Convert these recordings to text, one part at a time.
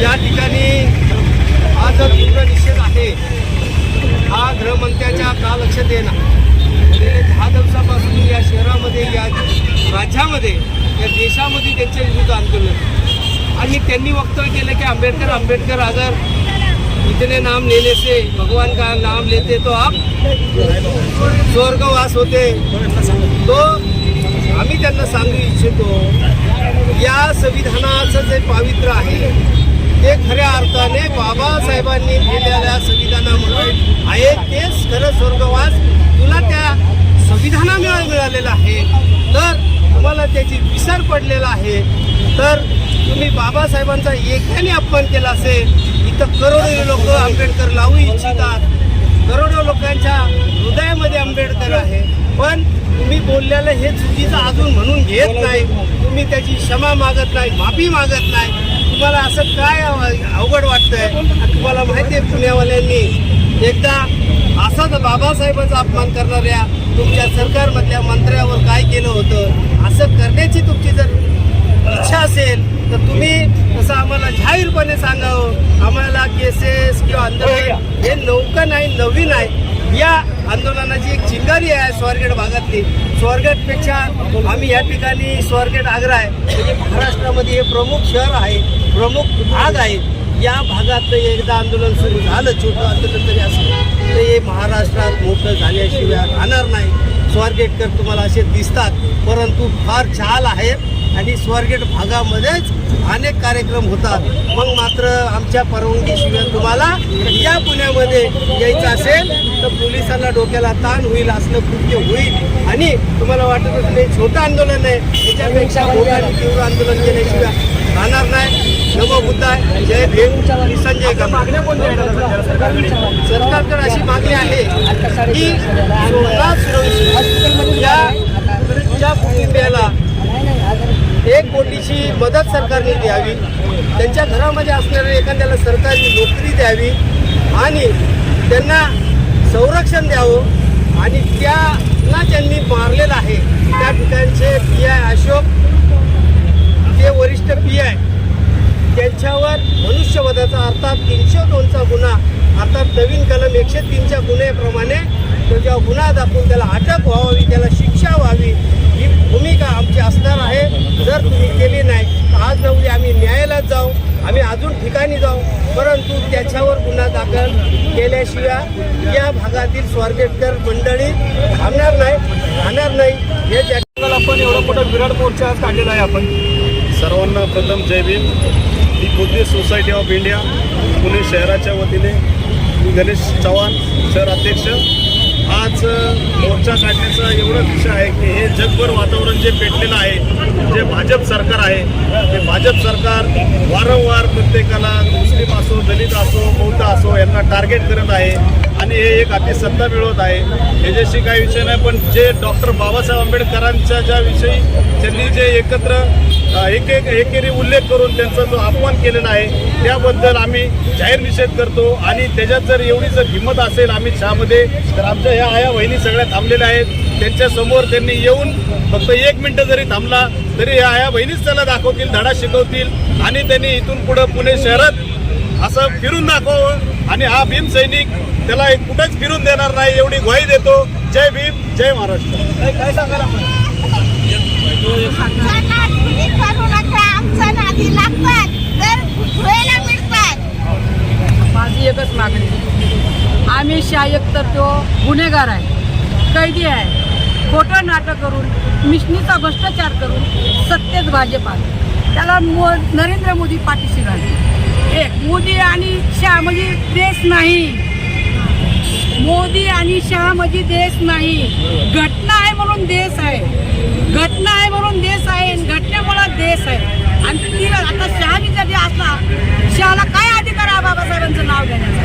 या ठिकाणी हा जो तीव्र निषेध आहे. हा गृहमंत्र्याच्या का लक्षात येणार गेले दहा दिवसापासून या शहरामध्ये या राज्यामध्ये या देशामध्ये त्यांच्या विरुद्ध आंदोलन. आणि त्यांनी वक्तव्य केलं की आंबेडकर आंबेडकर अगर इतने नाम लेने से भगवान का नाम लेते तो आप स्वर्गवास होते. तो आम्ही त्यांना सांगू इच्छितो या संविधानाचं जे पावित्र्य आहे ते खऱ्या अर्थाने बाबासाहेबांनी केलेल्या संविधानामुळे आहे. तेच खरं स्वर्गवास तुला त्या संविधानामुळे मिळालेलं आहे. तर तुम्हाला त्याची विसर पडलेला आहे. तर तुम्ही बाबासाहेबांचा एकाने अपमान केला असेल इथं करोडो लोक आंबेडकर लावू इच्छितात. करोडो लोकांच्या हृदयामध्ये आंबेडकर आहे. पण तुम्ही बोलल्याला हे चुकीचं अजून म्हणून घेत नाही. तुम्ही त्याची क्षमा मागत नाही माफी मागत नाही. तुम्हाला असं काय अवघड वाटतंय? तुम्हाला माहिती आहे पुण्यावाल्यांनी. एकदा असाच बाबासाहेबांचा अपमान करणाऱ्या तुमच्या सरकारमधल्या मंत्र्यावर काय केलं होतं? असं करण्याची तुमची जर इच्छा असेल तर तुम्ही तसं आम्हाला जाहीरपणे सांगावं. आम्हाला केसेस किंवा आंदोलन हे नौका नाही नवीन आहे या आंदोलनाची एक चिंगारी आहे स्वारगेट भागातली. स्वारगेटपेक्षा आम्ही या ठिकाणी स्वारगेट आग्रा आहे. म्हणजे महाराष्ट्रामध्ये हे प्रमुख शहर आहे प्रमुख भाग आहे. या भागात एकदा आंदोलन सुरू झालं छोटं आंदोलन तरी असलं तर हे महाराष्ट्रात मोठं झाल्याशिवाय राहणार नाही. स्वारगेटकर तुम्हाला असे दिसतात परंतु फार छाल आहेत आणि स्वारगेट भागामध्येच अनेक कार्यक्रम होतात. मग मात्र आमच्या परवानगीशिवाय तुम्हाला या पुण्यामध्ये यायचं असेल तर पोलिसांना डोक्याला ताण होईल असलं कृत्य होईल. आणि तुम्हाला वाटत नाही छोटं आंदोलन आहे याच्यापेक्षा मोठं आणि तीव्र आंदोलन केल्याशिवाय राहणार नाही. नमो बुद्धाय. जय भीम. आणि संजय मागण्या सरकारकडे अशी मागणी आहे की सुरक्षित या सरकारने द्यावी. त्यांच्या घरामध्ये असणाऱ्या एखाद्याला सरकारी नोकरी द्यावी आणि त्यांना संरक्षण द्यावं आणि त्याला ज्यांनी मारलेलं आहे. त्या ठिकाणचे पी आय अशोक ते वरिष्ठ पी आय. त्यांच्यावर मनुष्यवधाचा अर्थात तीनशे दोनचा गुन्हा अर्थात नवीन कलम एकशे तीनच्या गुन्ह्याप्रमाणे जेव्हा गुन्हा दाखवून त्याला अटक व्हावी त्याला शिक्षा व्हावी ही करायची असणार आहे. जर तुम्ही केली नाही तर आज न उद्या आम्ही न्यायालयात जाऊ आम्ही अजून ठिकाणी जाऊ. परंतु त्याच्यावर गुन्हा दाखल केल्याशिवाय या भागातील स्वारगेटकर मंडळी थांबणार नाही राहणार नाही. हे त्याच्यावर आपण एवढा मोठा विराट मोर्चा आज काढलेला आहे आपण. सर्वांना प्रथम जय भीम. ही Buddhist society of India Pune शहराच्या वतीने. मी गणेश चव्हाण शहर अध्यक्ष. आज मोर्चा काढण्याचा एवढा विषय आहे की हे जगभर वातावरण जे पेटलेलं आहे जे भाजप सरकार आहे ते भाजप सरकार वारंवार प्रत्येकाला मुस्लिम असो दलित असो बौद्ध असो यांना टार्गेट करत आहे. आणि हे एक अति सत्ता मिळवत आहे. याच्याशी काही विषय नाही पण जे डॉक्टर बाबासाहेब आंबेडकरांच्या ज्या विषयी त्यांनी जे एकत्र एक एक एकेरी उल्लेख करून त्यांचा जो अपमान केलेला आहे त्याबद्दल आम्ही जाहीर निषेध करतो. आणि त्याच्यात जर एवढी जर हिंमत असेल आम्ही शहामध्ये तर आमच्या ह्या आया बहिणी सगळ्या थांबलेल्या आहेत. त्यांच्यासमोर त्यांनी येऊन फक्त एक मिनटं जरी थांबला तरी ह्या आया बहिणीच त्याला दाखवतील धडा शिकवतील. आणि त्यांनी इथून पुढं पुणे शहरात असं फिरून दाखवावं आणि हा भीम सैनिक त्याला एक कुठंच फिरून देणार नाही एवढी ग्वाही देतो. जय भीम जय महाराष्ट्र. काय सांगाल माझी एकच मागणी. आम्ही शायक तर तो गुन्हेगार आहे कैदी आहे. खोटं नाटक करून मिशनीचा भ्रष्टाचार करून सत्तेत भाजप आले. त्याला मो नरेंद्र मोदी पाठीशी घालते मोदी आणि शहा म्हणजे देश नाही. मोदी आणि शहा म्हणजे देश नाही. घटना आहे म्हणून देश आहे. घटना आहे म्हणून देश आहे घटनेमुळे देश आहे. आणि तिला आता शहानी जरी असला शहाला काय अधिकार आहे बाबासाहेबांचं नाव घेण्याचा?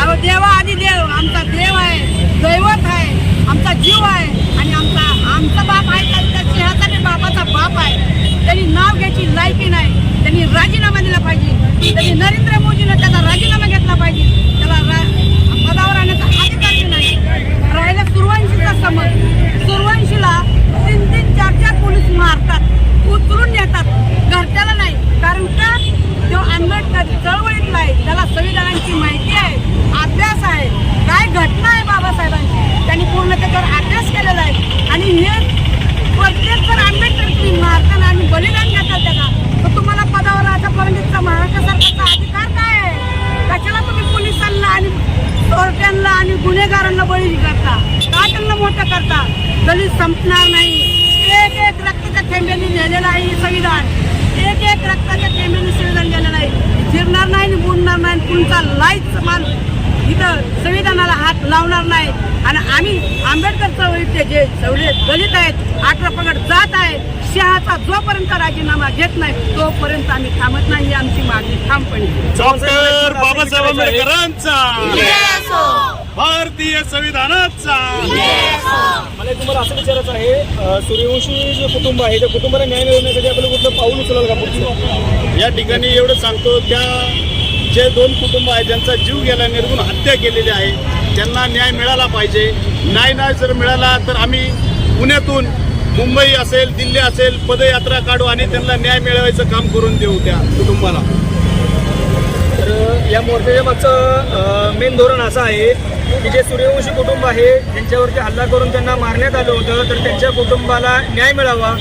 अहो देवा आधी देव आमचा देव आहे दैवत आहे आमचा जीव आहे आणि आमचा आमचा बाप आहे तर त्या सिंहाचा बापाचा बाप आहे. त्यांनी नाव घ्यायची लायकी नाही. त्यांनी राजीनामा दिला पाहिजे. त्यांनी नरेंद्र मोदीनं त्याचा राजीनामा घेतला पाहिजे त्याला पदावर आणण्याचा अधिकार नाही. राहिला सुरवंशीचा समज. सुरवंशीला तीन तीन चार चार पोलीस मारतात उतरून नेतात. घरच्याला नाही कारण का? तो आंबेडकर चळवळीतला आहे त्याला संविधानाची माहिती आहे अभ्यास आहे. काय घटना आहे बाबासाहेबांची? त्यांनी पूर्ण त्याच्यावर अभ्यास केलेला आहे. आणि हे प्रत्येक जर आंबेडकर तुम्ही मारताना आणि बलिदान एक रक्ताच्या थेंब्यांनी लिहिलेलं आहे हे संविधान. एक एक रक्ताच्या थेंब्यांनी संविधान लिहिलेलं आहे. फिरणार नाही बुडणार नाही कुणचा लाईच मान इथं संविधानाला हात लावणार नाही. आणि आम्ही आंबेडकर चळवळीतले जे सगळे दलित आहेत अठरा पगड जात आहे शहाचा जोपर्यंत राजीनामा घेत नाही तोपर्यंत आम्ही थांबत नाही. आमची मागणी ठामपणे. बाबासाहेब आंबेडकरांचा. भारतीय संविधानाचा. मला तुम्हाला असं विचारायचं आहे सूर्यवंशी जे कुटुंब आहे त्या कुटुंबाला न्याय मिळवण्यासाठी आपल्याला कुठलं पाऊल उचलाल का पुढचं या ठिकाणी एवढं सांगतो त्या जे दोन कुटुंब आहेत ज्यांचा जीव गेला निर्गुण हत्या केलेली आहे त्यांना न्याय मिळाला पाहिजे. न्याय नाही जर मिळाला तर आम्ही पुण्यातून मुंबई असेल दिल्ली असेल पदयात्रा काढू आणि त्यांना न्याय मिळवायचं काम करून देऊ त्या कुटुंबाला. तर या मोर्चाच्या मागचं मेन धोरण असं आहे की जे सूर्यवंशी कुटुंब आहे त्यांच्यावरती हल्ला करून त्यांना मारण्यात आलं होतं तर त्यांच्या कुटुंबाला न्याय मिळावा.